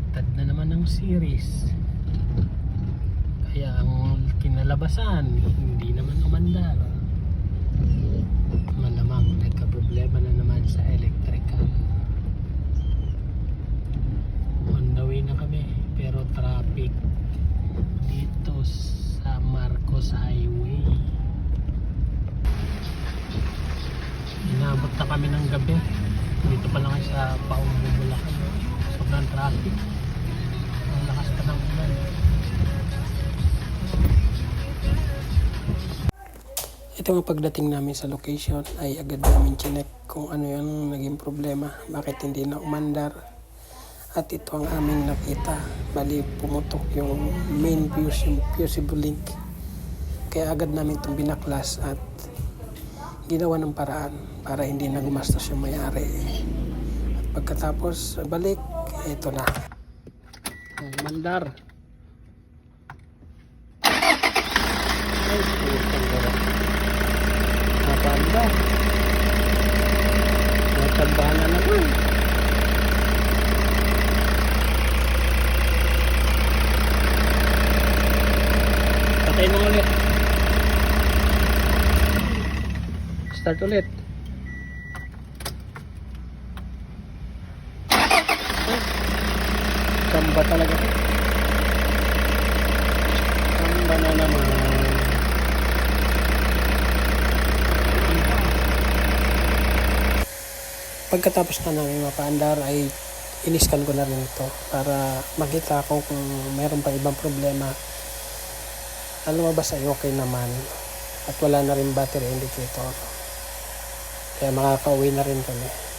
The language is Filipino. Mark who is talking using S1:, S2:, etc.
S1: Nagkabaliktad na naman ng series. Kaya ang kinalabasan, hindi naman umandar. Malamang nagka-problema na naman sa electrical. On the way na kami, pero traffic dito sa Marcos Highway. Inabot na kami ng gabi. Dito pa lang sa Paumubulacan. Sobrang traffic. Ang lakas pa ng ulan. Ito nga pagdating namin sa location ay agad namin chinek kung ano yung naging problema. Bakit hindi na umandar. At ito ang aming nakita. Bali pumutok yung main fuse, yung fusible link. Kaya agad namin itong binaklas at ginawa ng paraan para hindi na gumastos yung may-ari. At pagkatapos balik, ito na. Ang mandar. Napanda. Natamba na naman. Patay mo ulit. Start ulit. Samba talaga. Samba na naman. Pagkatapos na namin mapaandar ay iniskan ko na rin ito para makita ko kung mayroon pa ibang problema. Ang lumabas ay okay naman at wala na rin battery indicator. Kaya makakauwi na rin kami.